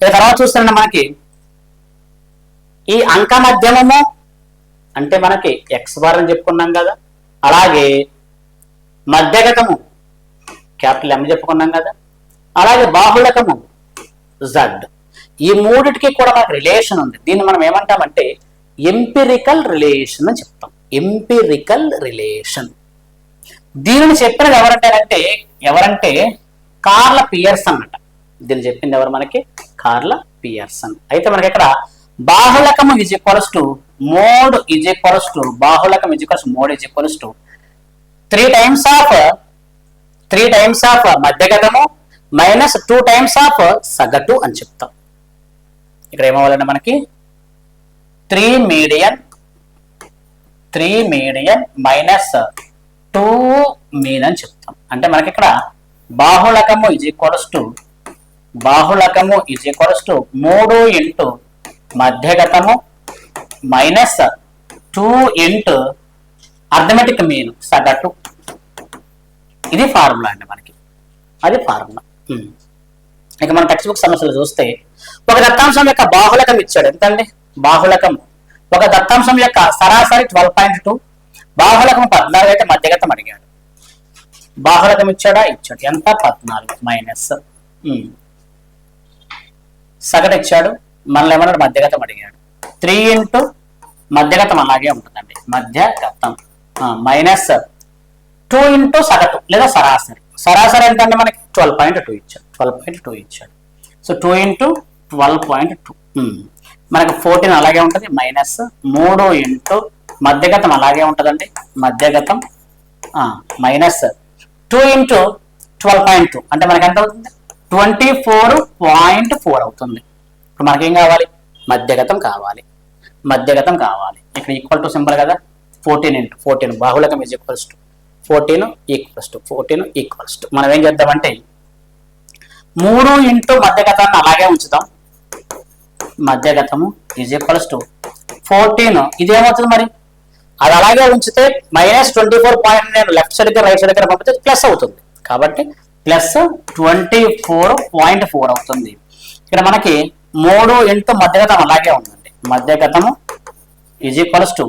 ఇక తర్వాత చూస్తున్న మనకి. ఈ అంక మధ్యమము అంటే మనకి ఎక్స్ బార్ అని చెప్పుకున్నాం కదా. అలాగే మధ్యగతము క్యాపిటల్ ఎం చెప్పుకున్నాం కదా. అలాగే బాహుళకము జడ్ ఈ మూడిటికి కూడా మనకు రిలేషన్ ఉంది. దీన్ని మనం ఏమంటామంటే ఎంపిరికల్ రిలేషన్ అని చెప్తాం. ఎంపిరికల్ రిలేషన్ దీనిని చెప్పినది ఎవరంటారంటే ఎవరంటే కార్ల పియర్స్ అన్నట దీన్ని చెప్పింది ఎవరు మనకి? కార్ల పియర్సన్. అయితే మనకి ఇక్కడ బాహుళకము is equals to mode is equals to బాహుళకం is equals mode is equals to three times of three times of మధ్యగతము minus two times of సగటు అని చెప్తాం. ఇక్కడ ఏమవ్వాలంటే మనకి three median three median minus two mean అని చెప్తాం. అంటే మనకి ఇక్కడ బాహుళకము ఇజ్ ఈక్వల్స్ టు బాహుళకము ఇజ్ ఈక్వల్స్ టు మూడు into మధ్యగతము minus two into arithmetic mean సగటు. ఇది ఫార్ములా అండి మనకి. అది ఫార్ములా hmm. ఇక మన టెక్స్ట్ బుక్ సమస్యలు చూస్తే ఒక దత్తాంశం యొక్క బాహుళకం ఇచ్చాడు. ఎంతండి? బాహుళకం ఒక దత్తాంశం యొక్క సరాసరి ట్వెల్వ్ పాయింట్ టూ బాహుళకం పద్నాలుగు అయితే మధ్యగతం అడిగాడు. బాహుళకం ఇచ్చాడా? ఇచ్చాడు. ఎంత? పద్నాలుగు మైనస్ సగటు ఇచ్చాడు మనల్ని ఏమన్నాడు? మధ్యగతం అడిగాడు. త్రీ ఇంటూ మధ్యగతం అలాగే ఉంటుందండి. మధ్యగతం. మైనస్ టూ ఇంటూ సగటు లేదా సరాసరి. సరాసరి ఎంత అంటే మనకి ట్వెల్వ్ పాయింట్ టూ ఇచ్చాడు. ట్వెల్వ్ పాయింట్ టూ ఇచ్చాడు. So two into twelve point two. మనకు ఫోర్టీన్ అలాగే ఉంటుంది. మైనస్ మూడు ఇంటూ మధ్యగతం అలాగే ఉంటుందండి. మధ్యగతం. Minus two into twelve point two. అంటే మనకి ఎంత అవుతుంది? ట్వంటీ ఫోర్ పాయింట్ ఫోర్ అవుతుంది. ఇప్పుడు మనకేం కావాలి? మధ్యగతం కావాలి. మధ్యగతం కావాలి. ఇక్కడ ఈక్వల్ టు సింబల్ కదా? Fourteen into fourteen బాహుళకం is equals to fourteen equals to fourteen equals to మనం ఏం చేద్దామంటే మూడు ఇంటూ మధ్యగతాన్ని అలాగే ఉంచుతాం. మధ్యగతము ఈజ్ ఈక్వల్స్ టు ఫోర్టీన్ ఇదేమవుతుంది మరి? అది అలాగే ఉంచితే మైనస్ ట్వంటీ ఫోర్ పాయింట్ నేను లెఫ్ట్ సైడ్కి రైట్ సైడ్కి పంపితే ప్లస్ అవుతుంది. కాబట్టి plus twenty four point four అవుతుంది. ఇక్కడ మనకి మూడు ఇంటూ మధ్యగతం అలాగే ఉందండి. మధ్యగతము is equals to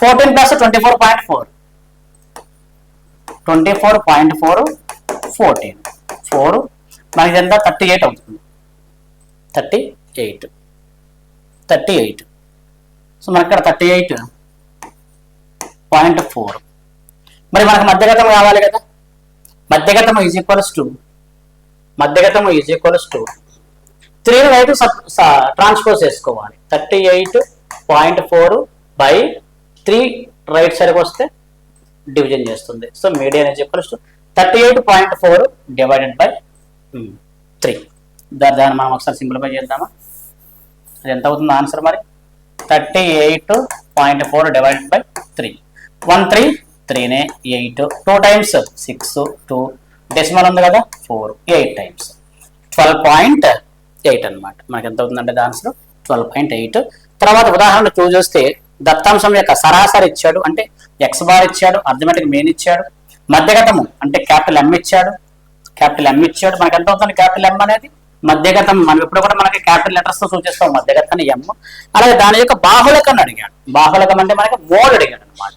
fourteen plus twenty four point four twenty four point four fourteen four మనకి ఎంత? థర్టీ ఎయిట్ అవుతుంది. Thirty eight thirty eight so మనకి ఇక్కడ థర్టీ ఎయిట్ పాయింట్ ఫోర్ మరి మనకు మధ్యగతం కావాలి కదా? మధ్యగతము ఈజ్ ఈక్వల్స్ టు మధ్యగతము ఈజ్ ఈక్వల్స్ టు త్రీ వైపు ట్రాన్స్పోజ్ చేసుకోవాలి. Thirty eight point four by three right సైడ్కి వస్తే డివిజన్ చేస్తుంది. So median is equals to thirty eight point four divided by three దాన్ని మనం ఒకసారి సింప్లిఫై చేద్దామా? అది ఎంత అవుతుంది ఆన్సర్ మరి? Thirty eight point four divided by three one three త్రీనే eight. Two times six two decimal ఉంది కదా? Four eight times twelve point eight అనమాట మనకి ఎంత అవుతుందంటే ఆన్సర్ ట్వెల్వ్ పాయింట్ ఎయిట్ తర్వాత ఉదాహరణ టూ చూస్తే దత్తాంశం యొక్క సరాసరి ఇచ్చాడు. అంటే ఎక్స్ బార్ ఇచ్చాడు. అర్థమెటిక్ మెయిన్ ఇచ్చాడు. మధ్యగతము అంటే క్యాపిటల్ ఎం ఇచ్చాడు. క్యాపిటల్ ఎం ఇచ్చాడు. మనకి ఎంత అవుతుంది క్యాపిటల్ ఎం అనేది? మధ్యగతం మనం ఇప్పుడు కూడా మనకి క్యాపిటల్ లెటర్స్తో సూచిస్తాం. మధ్యగతాన్ని ఎం అలాగే దాని యొక్క బాహుళకం అడిగాడు. బాహుళకం అంటే మనకి మోడ్ అడిగాడు అనమాట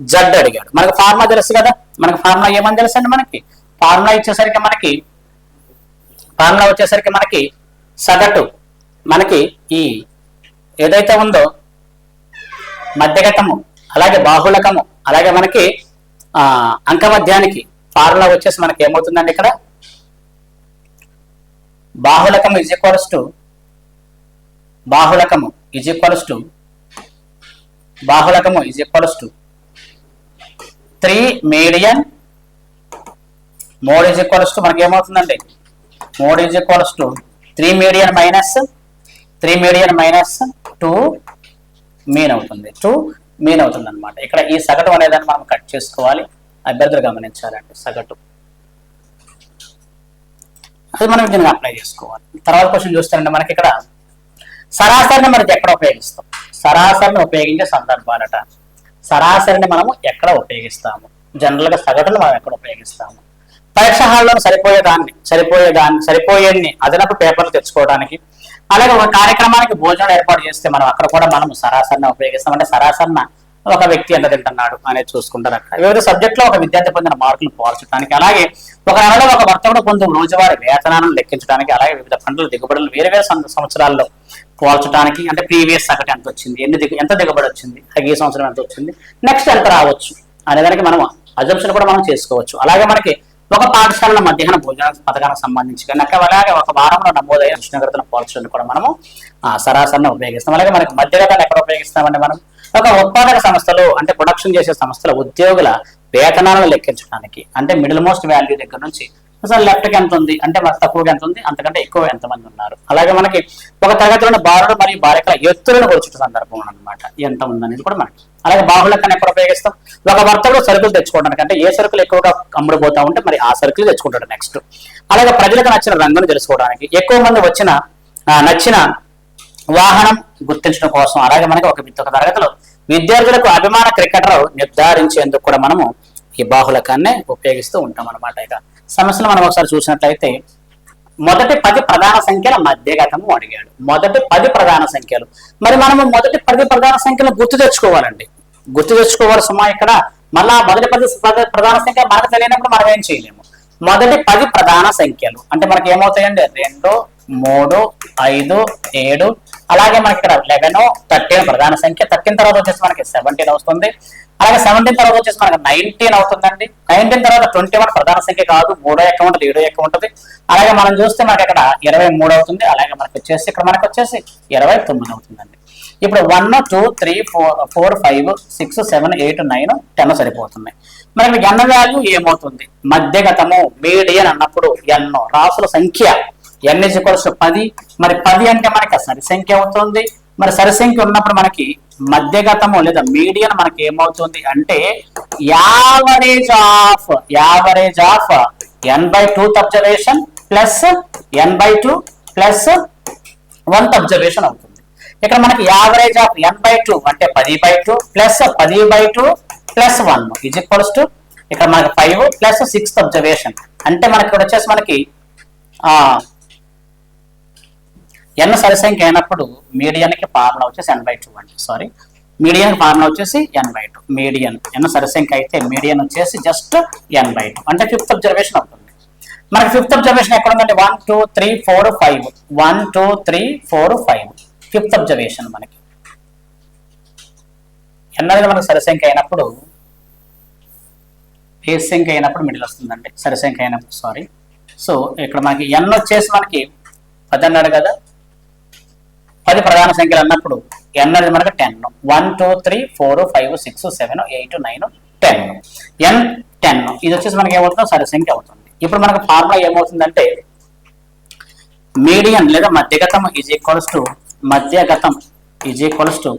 జడ్ అడిగాడు. మనకి ఫార్ములా తెలుసు కదా? మనకి ఫార్ములా ఏమని తెలుసు అండి మనకి? ఫార్ములా ఇచ్చేసరికి మనకి ఫార్ములా వచ్చేసరికి మనకి సగటు మనకి ఈ ఏదైతే ఉందో మధ్యగతము అలాగే బాహులకము అలాగే మనకి ఆ అంకమధ్యానికి ఫార్ములా వచ్చేసి మనకి ఏమవుతుందండి ఇక్కడ? బాహులకము ఇజ్ ఈక్వల్స్ టు బాహులకము is equals to బాహులకము is equals to three median mode is equals to మనకి ఏమవుతుందండి? Mode is equals to three median minus three median minus two mean అవుతుంది. టూ మీన్ అవుతుంది అనమాట ఇక్కడ ఈ సగటు అనేదాన్ని మనం కట్ చేసుకోవాలి. అభ్యర్థులు గమనించాలండి సగటు. అది మనం దీన్ని అప్లై చేసుకోవాలి. తర్వాత క్వశ్చన్ చూస్తారంటే మనకి ఇక్కడ. సరాసరిని మనకి ఎక్కడ ఉపయోగిస్తాం? సరాసరిని ఉపయోగించే సందర్భాలట. సరాసరిని మనము ఎక్కడ ఉపయోగిస్తాము? జనరల్గా సగటును మనం ఎక్కడ ఉపయోగిస్తాము? పరీక్ష హాల్లో సరిపోయేదాన్ని సరిపోయేదాన్ని సరిపోయేన్ని అదనపు పేపర్లు తెచ్చుకోవడానికి అలాగే ఒక కార్యక్రమానికి భోజనం ఏర్పాటు చేస్తే మనం అక్కడ కూడా మనం సరాసరిని ఉపయోగిస్తాం. అంటే సరాసరిన ఒక వ్యక్తి ఎంత తింటున్నాడు అనేది చూసుకుంటారు అక్కడ. వివిధ సబ్జెక్టులో ఒక విద్యార్థి పొందిన మార్కులు పోల్చడానికి అలాగే ఒక నెలలో ఒక వర్తకుడు పొందిన రోజువారీ వేతనాలను లెక్కించడానికి అలాగే వివిధ పంటల దిగుబడులు వేరే వేరే సంవత్సరాల్లో పోల్చడానికి అంటే ప్రీవియస్ సగటు ఎంత వచ్చింది ఎన్ని దిగు ఎంత దిగుబడి వచ్చింది ఈ సంవత్సరం ఎంత వచ్చింది నెక్స్ట్ ఎంత రావచ్చు అనే దానికి మనం అజంప్షన్ కూడా మనం చేసుకోవచ్చు. అలాగే మనకి ఒక పాఠశాల మధ్యాహ్న భోజన పథకానికి సంబంధించి కనుక అలాగే ఒక వారంలో నమోదైన ఉష్ణోగ్రతను పోల్చడానికి కూడా మనము ఆ, సరాసరిని ఉపయోగిస్తాం. అలాగే మనకి మధ్యగతాన్ని ఎక్కడ ఉపయోగిస్తామంటే మనం? ఒక ఉత్పాదక సంస్థలు అంటే ప్రొడక్షన్ చేసే సంస్థల ఉద్యోగుల వేతనాలను లెక్కించడానికి అంటే మిడిల్ మోస్ట్ వాల్యూ దగ్గర నుంచి అసలు లెఫ్ట్ ఎంత ఉంది అంటే మరి తక్కువగా ఎంత ఉంది అంతకంటే ఎక్కువ ఎంతమంది ఉన్నారు. అలాగే మనకి ఒక తరగతిలోని బాలుడు మరియు బాలికల ఎత్తులను కొలుచుట సందర్భం అన్నమాట. ఎంత ఉందనేది కూడా మనకి. అలాగే బాహుళ్య కన్నా ఎక్కడ ఉపయోగిస్తాం? ఒక వర్తకుడు సరుకులు తెచ్చుకోవడానికి అంటే ఏ సరుకులు ఎక్కువగా అమ్ముడుపోతా ఉంటే మరి ఆ సరుకులు తెచ్చుకుంటాడు నెక్స్ట్ అలాగే ప్రజలకు నచ్చిన రంగును తెలుసుకోవడానికి ఎక్కువ మంది వచ్చిన నచ్చిన వాహనం గుర్తించడం కోసం అలాగే మనకి ఒక ఒక తరగతిలో విద్యార్థులకు అభిమాన క్రికెటర్ నిర్ధారించేందుకు కూడా మనము ఈ బాహులకాన్ని ఉపయోగిస్తూ ఉంటాం అనమాట ఇక సమస్యలు మనం ఒకసారి చూసినట్లయితే మొదటి పది ప్రధాన సంఖ్యల మధ్యగతము అడిగాడు. మొదటి పది ప్రధాన సంఖ్యలు. మరి మనము మొదటి పది ప్రధాన సంఖ్యలు గుర్తు తెచ్చుకోవాలండి. గుర్తు తెచ్చుకోవాలి సుమా ఇక్కడ. మళ్ళా మొదటి పది ప్రధాన సంఖ్య మనకు తెలియనప్పుడు మనం ఏం చేయలేము. మొదటి పది ప్రధాన సంఖ్యలు. అంటే మనకి ఏమవుతాయండి? రెండు మూడు ఐదు ఏడు. అలాగే మనకి ఇక్కడ లెవెన్ థర్టీన్ ప్రధాన సంఖ్య. థర్టీన్ తర్వాత వచ్చేసి మనకి సెవెంటీన్ వస్తుంది అలాగే సెవెంటీన్ తర్వాత వచ్చేసి మనకి నైన్టీన్ అవుతుందండి. నైన్టీన్ తర్వాత ట్వంటీ వన్ ప్రధాన సంఖ్య కాదు. మూడో ఎక్క ఉంటుంది ఏడో ఎక్క ఉంటుంది. అలాగే మనం చూస్తే మనకి ఇక్కడ ఇరవై మూడు అవుతుంది. అలాగే మనకి వచ్చేసి ఇక్కడ మనకి వచ్చేసి ఇరవై తొమ్మిది అవుతుందండి. ఇప్పుడు one two three four four five six seven eight nine ten సరిపోతున్నాయి. మనకి ఎన్న వాల్యూ ఏమవుతుంది? మధ్యగతము మీడియన్ అన్నప్పుడు ఎన్నో రాసుల సంఖ్య. ఎన్ ఇజ్ పది. మరి పది అంటే మనకి సరి సంఖ్య అవుతుంది. మరి సరి సంఖ్య ఉన్నప్పుడు మనకి మధ్యగతము లేదా మీడియన్ మనకి ఏమవుతుంది అంటే average of average of N by twoth observation plus N by two plus oneth observation అవుతుంది. ఇక్కడ మనకి average of N by two అంటే పది బై టూ ప్లస్ పది by two plus one. Is equals to ఇక్కడ మనకి ఫైవ్ ప్లస్ సిక్స్త్ అబ్జర్వేషన్ అంటే మనకి ఇక్కడ వచ్చేసి మనకి ఎన్ సరి అయినప్పుడు మీడియన్కి ఫార్ములా వచ్చేసి ఎన్ బై టూ అండి. సారీ మీడియన్ ఫార్ములా వచ్చేసి N by two median N సరిసంఖ్య అయితే మీడియన్ వచ్చేసి జస్ట్ ఎన్ బై టూ అంటే ఫిఫ్త్ అబ్జర్వేషన్ అవుతుంది. మనకి ఫిఫ్త్ అబ్జర్వేషన్ ఎక్కడ ఉందంటే one two three four five one two three four five fifth observation మనకి. ఎన్ మనకు మనకి అయినప్పుడు? ఏ సంఖ్య అయినప్పుడు మిడిల్ వస్తుందండి. సరసంఖ్య అయినప్పుడు సారీ సో ఇక్కడ మనకి ఎన్ వచ్చేసి మనకి పది అన్నాడు కదా? పది ప్రధాన సంఖ్యలు అన్నప్పుడు ఎన్ అనేది మనకి ten one two three four five six seven eight nine ten N ten ఇది వచ్చేసి మనకి ఏమవుతుందో? సరసంఖ్య అవుతుంది. ఇప్పుడు మనకు ఫార్ములా ఏమవుతుందంటే మీడియన్ లేదా మధ్యగతం ఈజ్ ఈక్వల్స్ టు మధ్యగతం ఈజ్ ఈక్వల్స్ టు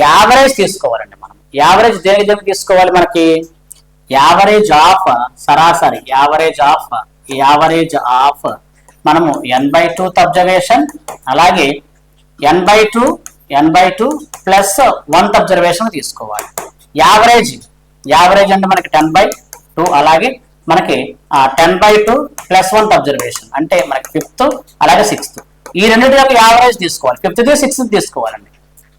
యావరేజ్ తీసుకోవాలండి మనం. యావరేజ్ దేని దేనికి తీసుకోవాలి మనకి? యావరేజ్ ఆఫ్ సరాసరి యావరేజ్ ఆఫ్ యావరేజ్ ఆఫ్. మనము ఎన్ బై టూ అబ్జర్వేషన్ అలాగే N by two N by two plus oneth observation తీసుకోవాలి. యావరేజ్ యావరేజ్ అంటే మనకి టెన్ బై టూ అలాగే మనకి ten by two plus oneth observation అంటే మనకి ఫిఫ్త్ అలాగే సిక్స్త్ ఈ రెండింటి యొక్క యావరేజ్ తీసుకోవాలి. ఫిఫ్త్ సిక్స్త్ తీసుకోవాలండి.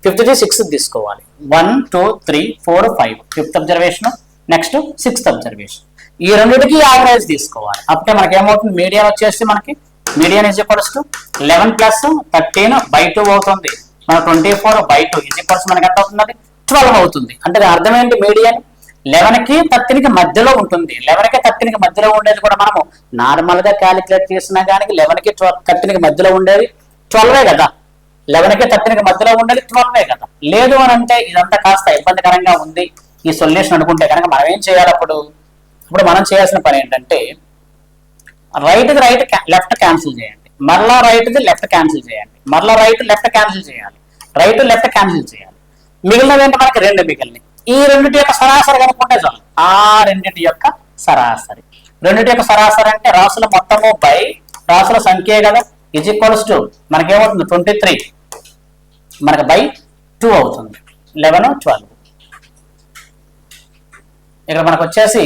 ఫిఫ్త్ సిక్స్త్ తీసుకోవాలి. One two three four five fifth observation next sixth observation ఈ రెండింటికి యావరేజ్ తీసుకోవాలి. అప్పుడే మనకి ఏమవుతుంది మీడియా వచ్చేసి మనకి median is equals to eleven plus thirteen by two అవుతుంది. మన twenty four by two is equals మనకి ఎంత అవుతుంది ట్వెల్వ్ అవుతుంది. అంటే అర్థం ఏంటి? మీడియన్ లెవెన్కి థర్టీన్కి మధ్యలో ఉంటుంది. లెవెన్కి థర్టీన్కి మధ్యలో ఉండేది కూడా మనము నార్మల్గా క్యాలిక్యులేట్ చేసినా కానీ లెవెన్కి థర్టీన్కి మధ్యలో ఉండేది ట్వెల్వే కదా. లెవెన్కి మధ్యలో ఉండాలి ట్వెల్వే కదా. లేదు అని అంటే ఇదంతా కాస్త ఇబ్బందికరంగా ఉంది. ఈ సొల్యూషన్ అనుకుంటే కనుక మనం ఏం చేయాలి అప్పుడు? ఇప్పుడు మనం చేయాల్సిన పని ఏంటంటే రైట్ది రైట్ లెఫ్ట్ క్యాన్సిల్ చేయండి. మరలా రైట్ ది లెఫ్ట్ క్యాన్సిల్ చేయండి. మరలా రైట్ లెఫ్ట్ క్యాన్సిల్ చేయాలి. రైట్ లెఫ్ట్ క్యాన్సిల్ చేయాలి. మిగిలినవి ఏంటి మనకి? రెండు మిగిలినవి. ఈ రెండింటి యొక్క సరాసరి కనుక్కుంటే చాలు. ఆ రెండింటి యొక్క సరాసరి. రెండింటి యొక్క సరాసరి అంటే రాసుల మొత్తము బై రాసుల సంఖ్యే కదా. ఈజ్ ఈక్వల్స్ టు మనకేమవుతుంది? ట్వంటీ త్రీ మనకు బై టూ అవుతుంది. లెవెన్ ట్వెల్వ్ ఇక్కడ మనకు వచ్చేసి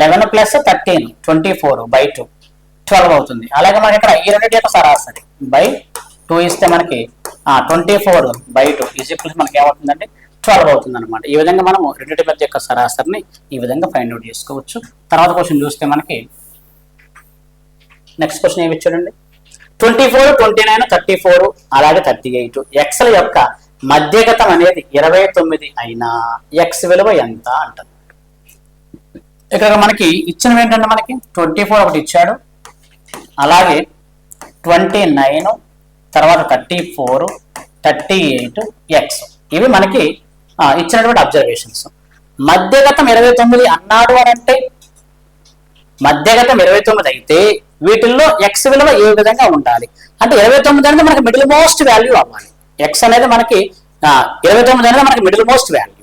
eleven plus thirteen twenty four by two twelve అవుతుంది. అలాగే మనకి ఇక్కడ ఈ రెండింటి యొక్క సరాసరి బై టూ ఇస్తే మనకి twenty four by two is equals మనకి ఏమవుతుందంటే ట్వెల్వ్ అవుతుంది అనమాట ఈ విధంగా మనం రెండింటి మధ్య యొక్క సరాసరిని ఈ విధంగా ఫైండ్ అవుట్ చేసుకోవచ్చు. తర్వాత క్వశ్చన్ చూస్తే మనకి నెక్స్ట్ క్వశ్చన్ ఏమి చూడండి twenty four twenty nine thirty four అలాగే థర్టీ ఎయిట్ ఎక్స్ల యొక్క మధ్యగతం అనేది ఇరవై తొమ్మిది అయినా ఎక్స్ విలువ ఎంత అంటారు. ఇక్కడ మనకి ఇచ్చినవి ఏంటంటే మనకి? ట్వంటీ ఫోర్ ఒకటి ఇచ్చాడు. అలాగే ట్వంటీ నైన్ తర్వాత thirty four thirty eight x ఇవి మనకి ఇచ్చినటువంటి అబ్జర్వేషన్స్ మధ్యగతం ఇరవై తొమ్మిది అన్నాడు అని అంటే మధ్యగతం ఇరవై తొమ్మిది అయితే వీటిల్లో ఎక్స్ విలువ ఏ విధంగా ఉండాలి? అంటే ఇరవై తొమ్మిది అనేది మనకి మిడిల్ మోస్ట్ వాల్యూ అవ్వాలి. ఎక్స్ అనేది మనకి ఇరవై తొమ్మిది అనేది మనకి మిడిల్ మోస్ట్ వాల్యూ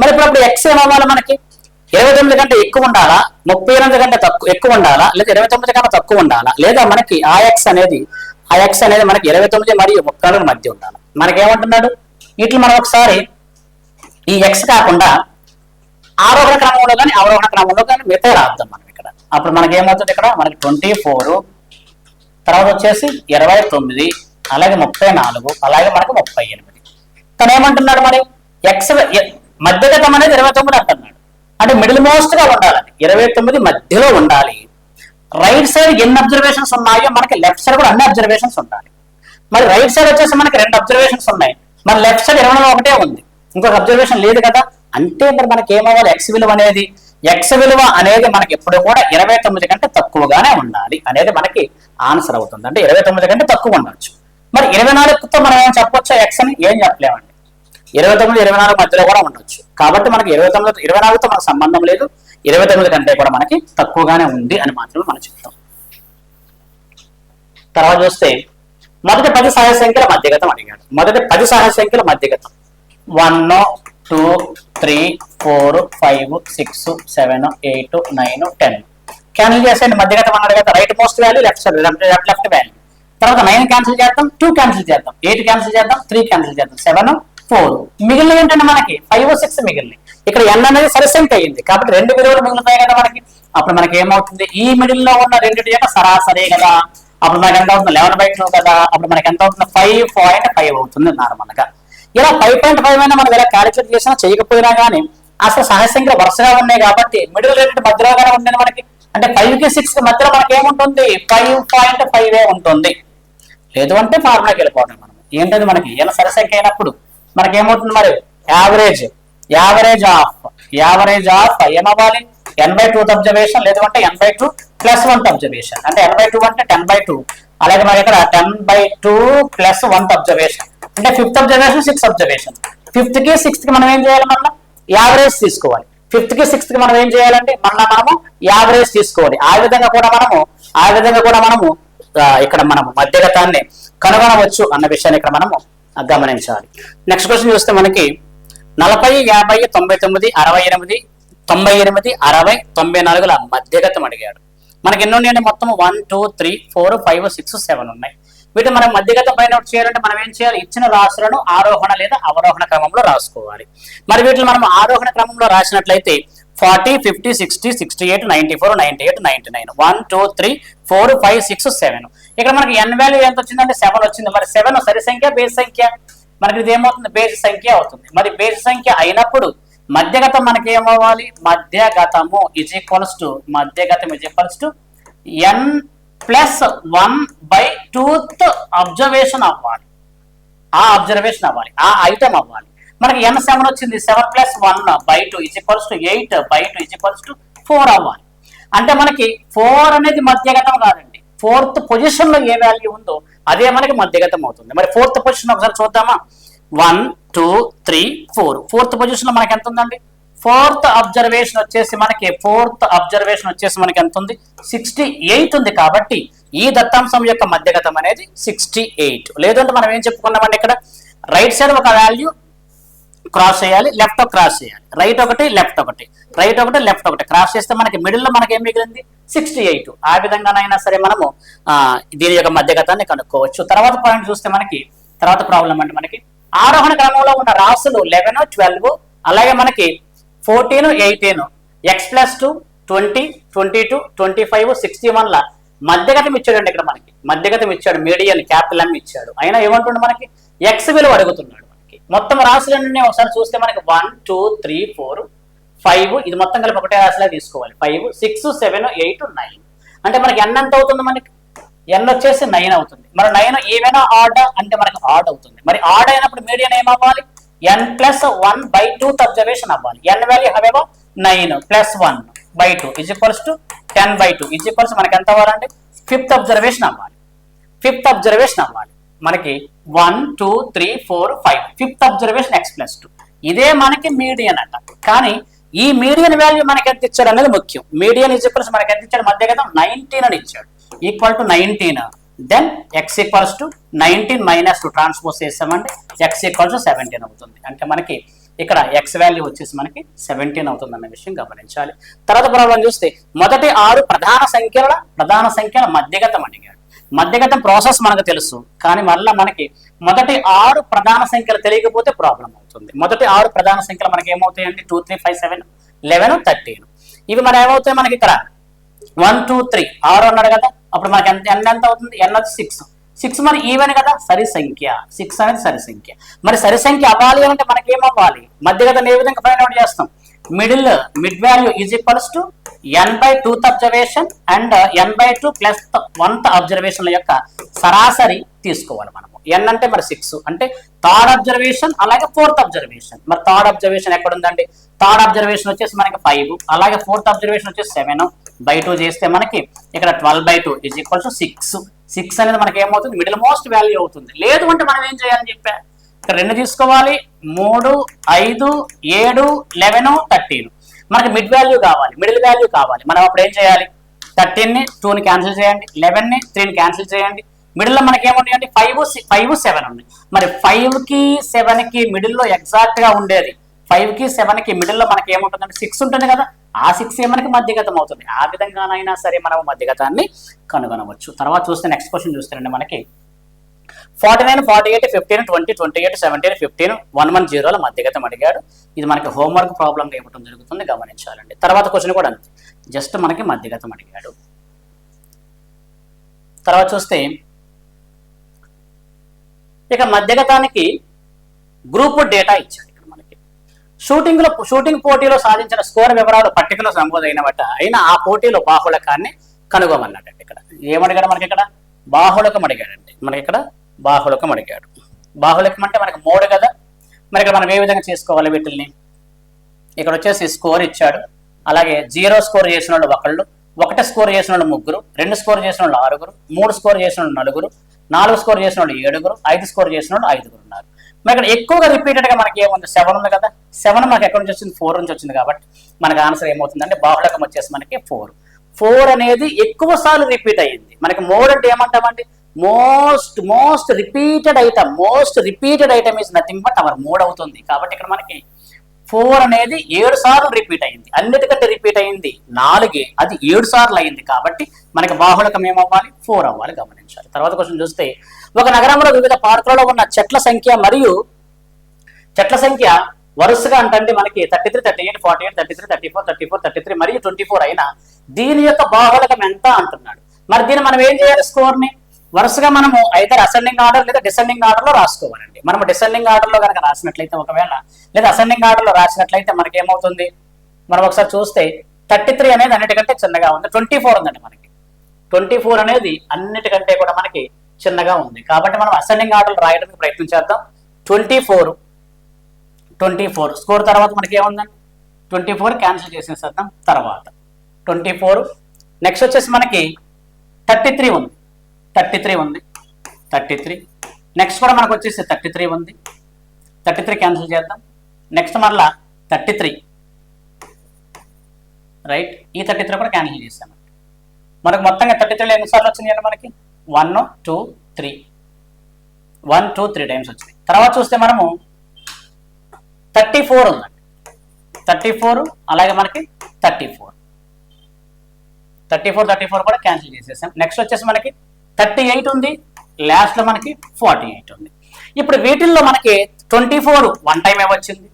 మరి ఇప్పుడు అప్పుడు ఎక్స్ ఏమవ్వాలి మనకి? ఇరవై తొమ్మిది కంటే ఎక్కువ ఉండాలా? ముప్పై ఎనిమిది కంటే తక్కువ ఎక్కువ ఉండాలా? లేదా ఇరవై తొమ్మిది కంటే తక్కువ ఉండాలా? లేదా మనకి ఆ ఎక్స్ అనేది ఆ ఎక్స్ అనేది మనకి ఇరవై తొమ్మిది మరియు ముప్పై నాలుగు మధ్య ఉండాలి? మనకి ఏమంటున్నాడు వీటిని మనం ఒకసారి ఈ ఎక్స్ కాకుండా ఆరోహణ క్రమంలో కానీ అవరోహణ క్రమంలో కానీ మిగతా రాద్దాం మనం. అప్పుడు మనకి ఏమవుతుంది ఇక్కడ? మనకి ట్వంటీ ఫోర్ తర్వాత వచ్చేసి ఇరవై తొమ్మిది అలాగే ముప్పై నాలుగు అలాగే మనకు ముప్పై ఎనిమిది. తను ఏమంటున్నాడు మరి ఎక్స్ మధ్యగతం అనేది ఇరవై తొమ్మిది అంటున్నాడు. అంటే మిడిల్ మోస్ట్గా ఉండాలని ఇరవై తొమ్మిది మధ్యలో ఉండాలి. రైట్ సైడ్ ఎన్ని అబ్జర్వేషన్స్ ఉన్నాయో మనకి లెఫ్ట్ సైడ్ కూడా అన్ని అబ్జర్వేషన్స్ ఉండాలి. మరి రైట్ సైడ్ వచ్చేసి మనకి రెండు అబ్జర్వేషన్స్ ఉన్నాయి. మరి లెఫ్ట్ సైడ్ ఇరవై ఒకటే ఉంది. ఇంకొక అబ్జర్వేషన్ లేదు కదా? అంటే మరి మనకి ఏమవ్వాలి ఎక్స్ విలువ అనేది ఎక్స్ విలువ అనేది మనకి ఎప్పుడు కూడా ఇరవై తొమ్మిది కంటే తక్కువగానే ఉండాలి అనేది మనకి ఆన్సర్ అవుతుంది. అంటే ఇరవై తొమ్మిది కంటే తక్కువ ఉండొచ్చు. మరి ఇరవై నాలుగుతో మనం ఏం చెప్పొచ్చా ఎక్స్ అని? ఏం చెప్పలేమండి. ఇరవై తొమ్మిది ఇరవై నాలుగు మధ్యలో కూడా ఉండొచ్చు. కాబట్టి మనకి ఇరవై తొమ్మిది ఇరవై నాలుగుతో మనకు సంబంధం లేదు. ఇరవై తొమ్మిది కంటే కూడా మనకి తక్కువగానే ఉంది అని మాత్రమే మనం చెప్తాం. తర్వాత చూస్తే మొదటి పది సహజ సంఖ్యల మధ్యగతం అడిగాడు. మొదటి పది సహజ సంఖ్యల మధ్యగతం. One two three four five six seven eight nine ten. Cancel చేసేయండి మధ్యగతం అన్నాడు కదా right most value left side left left value తర్వాత నైన్ క్యాన్సిల్ చేద్దాం టూ క్యాన్సిల్ చేద్దాం ఎయిట్ క్యాన్సిల్ చేద్దాం త్రీ క్యాన్సిల్ చేద్దాం సెవెన్ ఫోర్ మిగిలిన ఏంటంటే మనకి? ఫైవ్ సిక్స్ మిగిలినవి. ఇక్కడ ఎన్ అనేది సరిసంఖ్య అయ్యింది కాబట్టి రెండు విలువలు మిగులుతాయి కదా మనకి. అప్పుడు మనకి ఏమవుతుంది? ఈ మిడిల్లో ఉన్న రెండింటి యొక్క సరాసరి కదా. అప్పుడు మనకి ఎంత అవుతుంది? లెవెన్ బై టూ కదా. అప్పుడు మనకి ఎంత అవుతుంది? ఫైవ్ పాయింట్ ఫైవ్ అవుతుంది నార్మల్గా. ఇలా ఫైవ్ పాయింట్ ఫైవ్ అయినా మనం ఇలా క్యాలిక్యులేట్ చేసినా చేయకపోయినా కానీ అసలు సహజ వరుసగా ఉన్నాయి కాబట్టి మిడిల్ రేట్ మధ్యలోగానే ఉండే మనకి అంటే ఫైవ్కి సిక్స్కి మధ్యలో మనకి ఏముంటుంది? ఫైవ్ పాయింట్ ఫైవ్ ఉంటుంది. లేదు అంటే ఫార్ములాకి వెళ్ళిపోవడం మనం. ఏంటది మనకి? ఈయన సరసంఖ్య అయినప్పుడు మనకి ఏమవుతుంది మరి? Average average of average of ఏమవ్వాలి? ఎన్ బై టూ అబ్జర్వేషన్ లేదు అంటే n by two plus one observation అంటే ఎన్ బై టూ అంటే టెన్ బై టూ అలాగే మరి ఇక్కడ ten by two plus one observation అంటే ఫిఫ్త్ అబ్జర్వేషన్ సిక్స్త్ అబ్జర్వేషన్ ఫిఫ్త్కి సిక్స్త్కి మనం ఏం చేయాలి మళ్ళీ? యావరేజ్ తీసుకోవాలి. ఫిఫ్త్కి సిక్స్త్కి మనం ఏం చేయాలంటే మళ్ళీ మనము యావరేజ్ తీసుకోవాలి. ఆ విధంగా కూడా మనము ఆ విధంగా కూడా మనము ఇక్కడ మనము మధ్యగతాన్ని కనుగొనవచ్చు అన్న విషయాన్ని ఇక్కడ మనము గమనించాలి. నెక్స్ట్ క్వశ్చన్ చూస్తే మనకి నలభై యాభై తొంభై తొమ్మిది అరవై ఎనిమిది తొంభై ఎనిమిది అరవై తొంభై నాలుగుల మధ్యగతం అడిగాడు. మనకి ఎన్ని ఉన్నాయండి? మొత్తం one two three four five six seven ఉన్నాయి. వీటిని మనం మధ్యగత పైన ఒకటి చేయాలంటే మనం ఏం చేయాలి? ఇచ్చిన రాశులను ఆరోహణ లేదా అవరోహణ క్రమంలో రాసుకోవాలి. మరి వీటిని మనం ఆరోహణ క్రమంలో రాసినట్లయితే forty fifty sixty sixty eight ninety four ninety eight ninety nine. One two three four five six seven. ఇక్కడ మనకి ఎన్ వాల్యూ ఎంత వచ్చిందంటే సెవెన్ వచ్చింది. మరి సెవెన్ సరి సంఖ్య బేస్ సంఖ్య? మనకి ఇది ఏమవుతుంది? బేస్ సంఖ్య అవుతుంది. మరి బేస్ సంఖ్య అయినప్పుడు మధ్యగతం మనకి ఏమవ్వాలి మధ్యగతము is equals to మధ్యగతం is equals to n plus one by twoth observation అవ్వాలి. ఆ అబ్జర్వేషన్ అవ్వాలి. ఆ ఐటమ్ అవ్వాలి. మనకి ఎన్ సెవెన్ వచ్చింది. Seven plus one by two is equals to eight by two is equals to four అవ్వాలి. అంటే మనకి ఫోర్ అనేది మధ్యగతం కాదండి. ఫోర్త్ పొజిషన్లో ఏ వాల్యూ ఉందో అదే మనకి మధ్యగతం అవుతుంది. మరి ఫోర్త్ పొజిషన్ ఒకసారి చూద్దామా? One two three four fourth పొజిషన్లో మనకి ఎంత ఉందండి? ఫోర్త్ అబ్జర్వేషన్ వచ్చేసి మనకి ఫోర్త్ అబ్జర్వేషన్ వచ్చేసి మనకి ఎంత ఉంది సిక్స్టీ ఎయిట్ ఉంది కాబట్టి ఈ దత్తాంశం యొక్క మధ్యగతం అనేది సిక్స్టీ ఎయిట్. లేదంటే మనం ఏం చెప్పుకున్నామండి ఇక్కడ? రైట్ సైడ్ ఒక వాల్యూ క్రాస్ చేయాలి లెఫ్ట్ క్రాస్ చేయాలి. రైట్ ఒకటి లెఫ్ట్ ఒకటి. రైట్ ఒకటి లెఫ్ట్ ఒకటి. క్రాస్ చేస్తే మనకి మిడిల్లో మనకి ఏం మిగిలింది? Sixty eight. ఆ విధంగానైనా సరే మనము దీని యొక్క మధ్యగతాన్ని కనుక్కోవచ్చు. తర్వాత పాయింట్ చూస్తే మనకి తర్వాత ప్రాబ్లం అంటే మనకి. ఆరోహణ క్రమంలో ఉన్న రాసులు లెవెన్ ట్వెల్వ్ అలాగే మనకి fourteen eighteen. X plus two twenty twenty two twenty five sixty వన్ల మధ్యగతం ఇచ్చాడండి ఇక్కడ మనకి. మధ్యగతం ఇచ్చాడు మీడియన్ క్యాపిటల్ ఎం ఇచ్చాడు. అయినా ఏమంటుండే మనకి? ఎక్స్ విలువ అడుగుతున్నాడు మనకి. మొత్తం రాశులన్నీ ఒకసారి చూస్తే మనకి one two three four five ఇది మొత్తం కలిపి ఒకటే రాశిలా తీసుకోవాలి. Five six seven eight nine అంటే మనకి ఎన్ ఎంత అవుతుంది మనకి? ఎన్ వచ్చేసి నైన్ అవుతుంది. మరి నైన్ ఏమైనా ఆడ్ అంటే మనకి ఆడ్ అవుతుంది. మరి ఆడ్ అయినప్పుడు మీడియన్ ఏమవ్వాలి n plus one by two observation అవ్వాలి n value హవేవో nine plus one by two is equals to ten by two is equals మనకి ఎంత అవ్వాలండి? ఫిఫ్త్ అబ్జర్వేషన్ అవ్వాలి ఫిఫ్త్ అబ్జర్వేషన్ అవ్వాలి మనకి one two three four five fifth observation x plus two ఇదే మనకి median అంట. కానీ ఈ మీడియన్ వాల్యూ మనకి ఎంత ఇచ్చాడు అనేది ముఖ్యం. మీడియన్ ఇజ్ ఈక్వల్స్ మనకి ఎంత ఇచ్చాడు? మధ్య కదా నైన్టీన్ అని ఇచ్చాడు. Equal to nineteen then x equals to nineteen minus two transpose చేసామంటే ఎక్స్ ఈక్వల్స్ టు సెవెంటీన్ అవుతుంది. అంటే మనకి ఇక్కడ ఎక్స్ వాల్యూ వచ్చేసి మనకి సెవెంటీన్ అవుతుంది అన్న విషయం గమనించాలి. తర్వాత ప్రాబ్లం చూస్తే మొదటి ఆరు ప్రధాన సంఖ్యల ప్రధాన సంఖ్యల మధ్యగతం అడిగాడు మధ్యగతం ప్రాసెస్ మనకు తెలుసు. కానీ మళ్ళీ మనకి మొదటి ఆరు ప్రధాన సంఖ్యలు తెలియకపోతే ప్రాబ్లం అవుతుంది. మొదటి ఆరు ప్రధాన సంఖ్యలు మనకి ఏమవుతాయి అంటే two three five seven eleven thirteen ఇవి మన ఏమవుతాయి మనకి ఇక్కడ? వన్ టూ త్రీ ఆరు అన్నాడు కదా? అప్పుడు మనకి ఎంత ఎన్ ఎంత అవుతుంది? ఎన్ వచ్చి సిక్స్ సిక్స్ మరి ఈవెన్ కదా? సరి సంఖ్య సిక్స్ అనేది సరి సంఖ్య మరి సరి సంఖ్య అవ్వాలి అంటే మనకి ఏమవ్వాలి మధ్యగతం ఏ విధంగా ఫైండ్ అవుట్ చేస్తాం? Middle mid value is equals to n by twoth observation and n by two plus oneth observation యొక్క సరాసరి తీసుకోవాలి మనము. ఎన్ అంటే మరి సిక్స్ అంటే థర్డ్ అబ్జర్వేషన్ అలాగే ఫోర్త్ అబ్జర్వేషన్ మరి థర్డ్ అబ్జర్వేషన్ ఎక్కడ ఉందండి థర్డ్ అబ్జర్వేషన్ వచ్చేసి మనకి ఫైవ్ అలాగే ఫోర్త్ అబ్జర్వేషన్ వచ్చేసి సెవెన్ బై టూ చేస్తే మనకి ఇక్కడ twelve by two is equal to six six అనేది మనకి ఏమవుతుంది? మిడిల్ మోస్ట్ వాల్యూ అవుతుంది. లేదు అంటే మనం ఏం చేయాలని చెప్పా? ఇక్కడ రెండు తీసుకోవాలి. మూడు ఐదు ఏడు లెవెన్ థర్టీన్ మనకి మిడ్ వాల్యూ కావాలి. మిడిల్ వాల్యూ కావాలి. మనం అప్పుడు ఏం చేయాలి? థర్టీన్ని టూని క్యాన్సిల్ చేయండి. లెవెన్ని త్రీని క్యాన్సిల్ చేయండి. మిడిల్లో మనకి ఏమున్నాయండి? ఫైవ్ ఫైవ్ సెవెన్ ఉంది. మరి ఫైవ్కి సెవెన్కి మిడిల్లో ఎగ్జాక్ట్గా ఉండేది. ఫైవ్కి సెవెన్కి సెవెన్కి మనకి ఏముంటుందంటే సిక్స్ ఉంటుంది కదా. ఆ సిక్సే మనకి మధ్యగతం అవుతుంది. ఆ విధంగానైనా సరే మనం మధ్యగతాన్ని కనుగొనవచ్చు. తర్వాత చూస్తే నెక్స్ట్ క్వశ్చన్ చూస్తారండి మనకి. Forty nine forty eight fifteen twenty twenty eight seventeen fifteen one one జీరోల మధ్యగతం అడిగాడు. ఇది మనకి హోంవర్క్ ప్రాబ్లమ్ ఇవ్వడం జరుగుతుంది గమనించాలండి. తర్వాత క్వశ్చన్ కూడా అంతే. జస్ట్ మనకి మధ్యగతం అడిగాడు. తర్వాత చూస్తే ఇక మధ్యగతానికి గ్రూప్ డేటా ఇచ్చాడు. షూటింగ్లో షూటింగ్ పోటీలో సాధించిన స్కోర్ వివరాలు పట్టికలో నమోదైనవట. అయినా ఆ పోటీలో బాహుళకాన్ని కనుగొమన్నాడండి ఇక్కడ. ఏమడిగాడు మనకి ఇక్కడ బాహుళకం అడిగాడండి మనకి ఇక్కడ బాహుళకం అడిగాడు. బాహుళకం అంటే మనకి మూడు కదా. మరి ఇక్కడ మనం ఏ విధంగా చేసుకోవాలి వీటిల్ని? ఇక్కడ వచ్చేసి స్కోర్ ఇచ్చాడు. అలాగే జీరో స్కోర్ చేసిన వాళ్ళు ఒకళ్ళు ఒకటి స్కోర్ చేసిన వాళ్ళు ముగ్గురు రెండు స్కోర్ చేసిన వాళ్ళు ఆరుగురు మూడు స్కోర్ చేసిన వాళ్ళు నలుగురు నాలుగు స్కోర్ చేసిన వాళ్ళు ఏడుగురు ఐదు స్కోర్ చేసిన వాళ్ళు ఐదుగురు ఉన్నారు. మరి ఇక్కడ ఎక్కువగా రిపీటెడ్గా మనకి ఏముంది? సెవెన్ ఉంది కదా. సెవెన్ మనకి ఎక్కడి నుంచి వచ్చింది? ఫోర్ నుంచి వచ్చింది కాబట్టి మనకి ఆన్సర్ ఏమవుతుందంటే బాహుళకం వచ్చేసి మనకి ఫోర్ ఫోర్ అనేది ఎక్కువ సార్లు రిపీట్ అయ్యింది. మనకి మోర్ అంటే ఏమంటామండి? Most most repeated item most repeated item is nothing but our mode అవుతుంది. కాబట్టి ఇక్కడ మనకి ఫోర్ అనేది ఏడు సార్లు రిపీట్ అయింది. అన్నిటికంటే రిపీట్ అయింది నాలుగే. అది ఏడు సార్లు అయింది కాబట్టి మనకి బాహుళకం ఏమవ్వాలి? ఫోర్ అవ్వాలి గమనించాలి. తర్వాత క్వశ్చన్ చూస్తే ఒక నగరంలో వివిధ పార్కులలో ఉన్న చెట్ల సంఖ్య మరియు చెట్ల సంఖ్య వరుసగా అంటే మనకి thirty three thirty eight forty eight thirty three thirty four thirty four thirty three మరియు ట్వంటీ ఫోర్ అయినా దీని యొక్క బాహుళకం ఎంత అంటున్నాడు. మరి దీన్ని మనం ఏం చేయాలి? స్కోర్ని వరుసగా మనము అయితే అసెండింగ్ ఆర్డర్ లేదా డిసెండింగ్ ఆర్డర్లో రాసుకోవాలండి. మనం డిసెండింగ్ ఆర్డర్లో కనుక రాసినట్లయితే ఒకవేళ లేదా అసెండింగ్ ఆర్డర్లో రాసినట్లయితే మనకి ఏమవుతుంది మనం ఒకసారి చూస్తే థర్టీ త్రీ అనేది అన్నిటికంటే చిన్నగా ఉంది. ట్వంటీ ఫోర్ ఉందండి మనకి. ట్వంటీ ఫోర్ అనేది అన్నిటికంటే కూడా మనకి చిన్నగా ఉంది. కాబట్టి మనం అసెండింగ్ ఆర్డర్ రాయడానికి ప్రయత్నం చేద్దాం. Twenty four twenty four score తర్వాత మనకి ఏముందండి ట్వంటీ ఫోర్ క్యాన్సిల్ చేసేసేద్దాం తర్వాత. ట్వంటీ ఫోర్ నెక్స్ట్ వచ్చేసి మనకి థర్టీ త్రీ ఉంది. థర్టీ త్రీ ఉంది. Thirty three. నెక్స్ట్ కూడా మనకు వచ్చేసి థర్టీ త్రీ ఉంది. థర్టీ త్రీ క్యాన్సిల్ చేద్దాం. నెక్స్ట్ మరలా థర్టీ త్రీ. రైట్ ఈ థర్టీ త్రీ కూడా క్యాన్సిల్ చేస్తాను మనకు మొత్తంగా థర్టీ త్రీలో ఎన్నిసార్లు వచ్చినాయండి మనకి? One two three one two three times వచ్చినాయి. తర్వాత చూస్తే మనము థర్టీ ఫోర్ ఉందండి థర్టీ ఫోర్ అలాగే మనకి thirty four. Thirty four thirty four కూడా క్యాన్సిల్ చేసేసాం. నెక్స్ట్ వచ్చేసి మనకి థర్టీ ఎయిట్ ఉంది లాస్ట్లో మనకి ఫార్టీ ఎయిట్ ఉంది. ఇప్పుడు వీటిల్లో మనకి ట్వంటీ ఫోర్ వన్ టైం వచ్చింది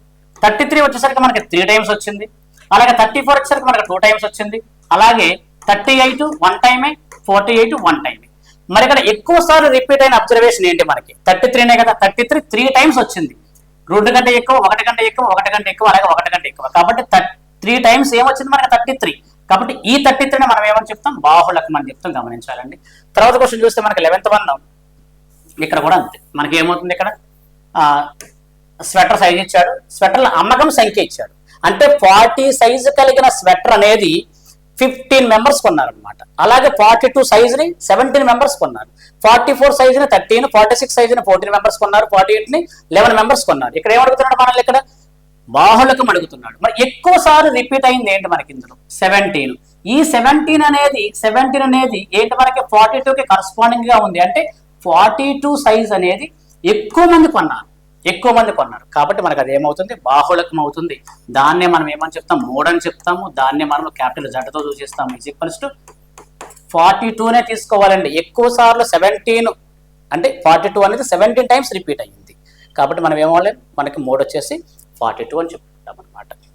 థర్టీ త్రీ వచ్చేసరికి మనకి త్రీ టైమ్స్ వచ్చింది అలాగే థర్టీ ఫోర్ వచ్చేసరికి మనకి టూ టైమ్స్ వచ్చింది అలాగే థర్టీ ఎయిట్ వన్ టైమే ఫార్టీ ఎయిట్ వన్ టైమే మరి ఇక్కడ ఎక్కువ సార్లు రిపీట్ అయిన అబ్జర్వేషన్ ఏంటి మనకి? థర్టీ త్రీనే కదా థర్టీ త్రీ త్రీ టైమ్స్ వచ్చింది. రెండు కంటే ఎక్కువ ఒకటి కంటే ఎక్కువ ఒకటి కంటే ఎక్కువ అలాగే ఒకటి కంటే ఎక్కువ. కాబట్టి త్రీ టైమ్స్ ఏమొచ్చింది మనకి థర్టీ త్రీ. కాబట్టి ఈ థర్టీ త్రీని మనం ఏమని చెప్తాం? బాహుళకం అని చెప్తాం గమనించాలండి. తర్వాత క్వశ్చన్ చూస్తే మనకి లెవెన్త్ వన్ ఇక్కడ కూడా అంతే. మనకి ఏమవుతుంది ఇక్కడ? స్వెటర్ సైజ్ ఇచ్చాడు. స్వెటర్ల అమ్మకం సంఖ్య ఇచ్చాడు. అంటే ఫార్టీ సైజు కలిగిన స్వెటర్ అనేది ఫిఫ్టీన్ మెంబర్స్ కొన్నారు అనమాట అలాగే ఫార్టీ టూ సైజ్ని సెవెంటీన్ మెంబర్స్ కొన్నారు. ఫార్టీ ఫోర్ సైజ్ని థర్టీన్ ఫార్టీ సిక్స్ సైజ్ని ఫోర్టీన్ మెంబర్స్ కొన్నారు. ఫార్టీ ఎయిట్ని లెవెన్ మెంబర్స్ కొన్నారు. ఇక్కడ ఏమడుగుతున్నాడు మనల్ని ఇక్కడ? బాహుళకం అడుగుతున్నాడు. మరి ఎక్కువ సార్లు రిపీట్ అయింది ఏంటి మనకి ఇందులో? సెవెంటీన్ ఈ సెవెంటీన్ అనేది సెవెంటీన్ అనేది ఏంటి మనకి ఫార్టీ కి కరస్పాండింగ్గా ఉంది. అంటే ఫార్టీ టూ సైజ్ అనేది ఎక్కువ మంది కొన్నారు. ఎక్కువ మంది కొన్నారు. కాబట్టి మనకు అది ఏమవుతుంది? బాహుళకం అవుతుంది. దాన్నే మనం ఏమని చెప్తాం? మూడని చెప్తాము. దాన్నే మనం క్యాపిటల్ జడ్తో సూచిస్తాము ఈజ్ ఈక్వల్స్ టు ఫార్టీ టూనే తీసుకోవాలండి. ఎక్కువ సార్లు సెవెంటీన్ అంటే ఫార్టీ టూ అనేది సెవెంటీన్ టైమ్స్ రిపీట్ అయ్యింది. కాబట్టి మనం ఏమవ్వాలి మనకి మూడు వచ్చేసి ఫార్టీ టూ అని చెప్పుకుంటాం అనమాట